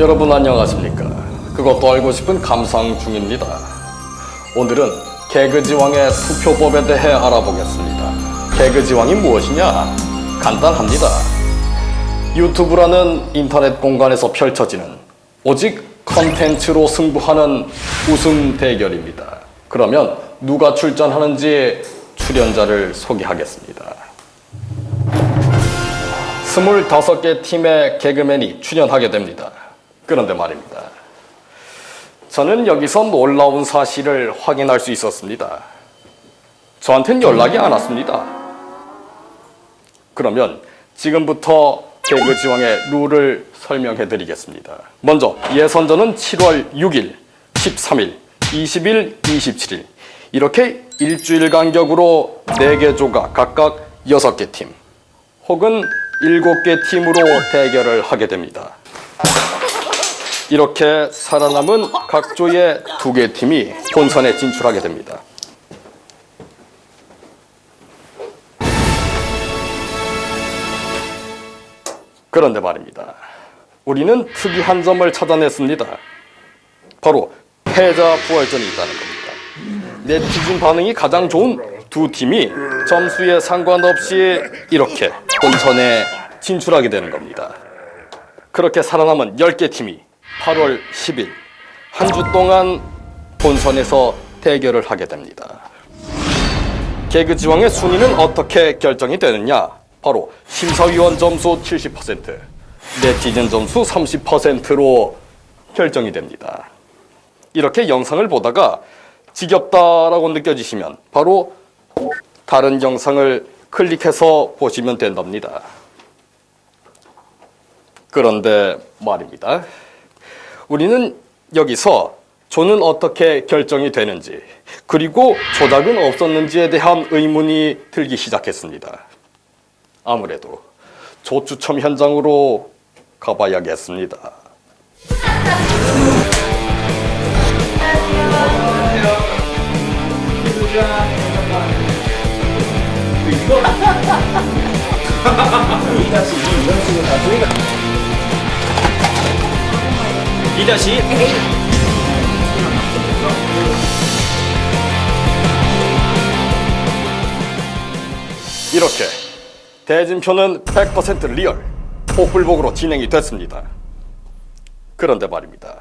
여러분 안녕하십니까? 그것도 알고 싶은 감상 중입니다. 오늘은 개그지왕의 투표법에 대해 알아보겠습니다. 개그지왕이 무엇이냐? 간단합니다. 유튜브라는 인터넷 공간에서 펼쳐지는 오직 컨텐츠로 승부하는 우승 대결입니다. 그러면 누가 출전하는지 출연자를 소개하겠습니다. 25개 팀의 개그맨이 출연하게 됩니다. 그런데 말입니다. 저는 여기서 놀라운 사실을 확인할 수 있었습니다. 저한테는 연락이 안 왔습니다. 그러면 지금부터 개그 지왕의 룰을 설명해 드리겠습니다. 먼저 예선전은 7월 6일, 13일, 20일, 27일 이렇게 일주일 간격으로 4개 조가 각각 6개 팀 혹은 7개 팀으로 대결을 하게 됩니다. 이렇게 살아남은 각 조의 두 개 팀이 본선에 진출하게 됩니다. 그런데 말입니다. 우리는 특이한 점을 찾아냈습니다. 바로 패자 부활전이 있다는 겁니다. 네티즌 반응이 가장 좋은 두 팀이 점수에 상관없이 이렇게 본선에 진출하게 되는 겁니다. 그렇게 살아남은 10개 팀이 8월 10일 한 주 동안 본선에서 대결을 하게 됩니다. 개그지왕의 순위는 어떻게 결정이 되느냐? 바로 심사위원 점수 70%, 네티즌 점수 30%로 결정이 됩니다. 이렇게 영상을 보다가 지겹다라고 느껴지시면 바로 다른 영상을 클릭해서 보시면 된답니다. 그런데 말입니다. 우리는 여기서 조는 어떻게 결정이 되는지 그리고 조작은 없었는지에 대한 의문이 들기 시작했습니다. 아무래도 조 추첨 현장으로 가봐야겠습니다. 이 자식 이 렇게 대진표는 100% 리얼 폭불복으로 진행이 됐습니다. 그런데 말입니다.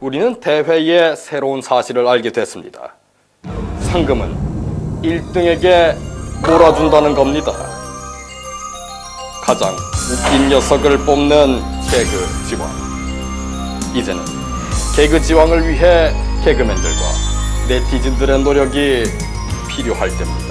우리는 대회의 새로운 사실을 알게 됐습니다. 상금은 1등에게 몰아준다는 겁니다. 가장 웃긴 녀석을 뽑는 개그 지왕. 이제는 개그 지왕을 위해 개그맨들과 네티즌들의 노력이 필요할 때입니다.